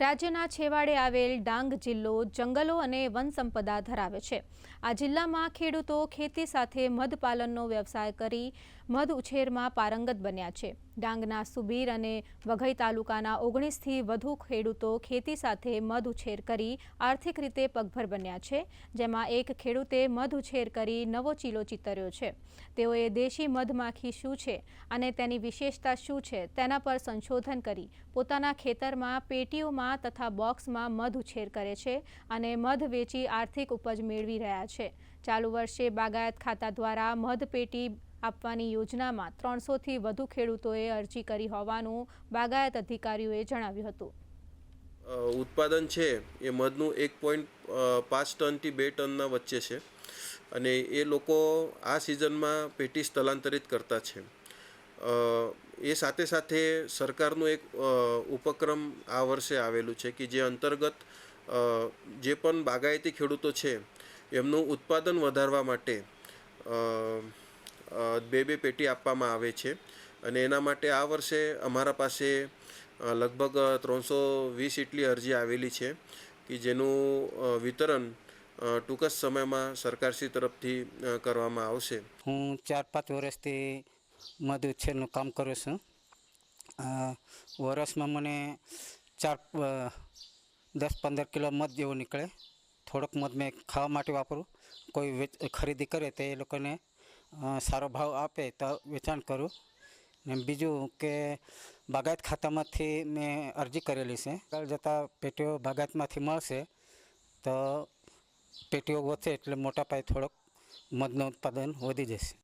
રાજ્યના છેવાડે આવેલ ડાંગ જિલ્લો જંગલો અને વનસંપદા ધરાવે છે. આ જિલ્લામાં ખેડૂતો ખેતી સાથે મધપાલનનો વ્યવસાય કરી મધ ઉછેરમાં પારંગત બન્યા છે. ડાંગના સુબીર અને વઘઈ તાલુકાના ઓગણીસથી વધુ ખેડૂતો ખેતી સાથે મધ ઉછેર કરી આર્થિક રીતે પગભર બન્યા છે, જેમાં એક ખેડૂતે મધ ઉછેર કરી નવો ચીલો ચિતર્યો છે. તેઓએ દેશી મધમાખી શું છે અને તેની વિશેષતા શું છે તેના પર સંશોધન કરી પોતાના ખેતરમાં પેટીઓમાં તથા બોક્સમાં મધ ઉછેર કરે છે અને મધ વેચી આર્થિક ઉપજ મેળવી રહ્યા છે. ચાલુ વર્ષે બાગાયત ખાતા દ્વારા મધ પેટી આપવાની યોજનામાં ત્રણસોથી વધુ ખેડૂતોએ અરજી કરી હોવાનું બાગાયત અધિકારીઓએ જણાવ્યું હતું. ઉત્પાદન છે એ મધનું એક પોઈન્ટ પાંચ ટનથી બે ટનના વચ્ચે છે અને એ લોકો આ સિઝનમાં પેટી સ્થળાંતરિત કરતા છે. એ સાથે સાથે સરકારનું એક ઉપક્રમ આ વર્ષે આવેલું છે કે જે અંતર્ગત જે પણ બાગાયતી ખેડૂતો છે એમનું ઉત્પાદન વધારવા માટે બે બે પેટી આપવામાં આવે છે. અને એના માટે આ વર્ષે અમારા પાસે લગભગ ત્રણસો વીસ જેટલી અરજી આવેલી છે કે જેનું વિતરણ ટૂંક જ સમયમાં સરકારશ્રી તરફથી કરવામાં આવશે. હું ચાર પાંચ વર્ષથી મધ ઉછેરનું કામ કરું છું. વર્ષમાં મને ચાર દસ પંદર કિલો મધ જેવું નીકળે. થોડોક મધ મેં ખાવા માટે વાપરું. કોઈ ખરીદી કરે તો એ લોકોને સારો ભાવ આપે તો વેચાણ કરું. ને બીજું કે બાગાયત ખાતામાંથી મેં અરજી કરેલી છે. આગળ જતાં પેટીઓ બાગાયતમાંથી મળશે તો પેટીઓ વધશે એટલે મોટા પાયે થોડોક મધનું ઉત્પાદન વધી જશે.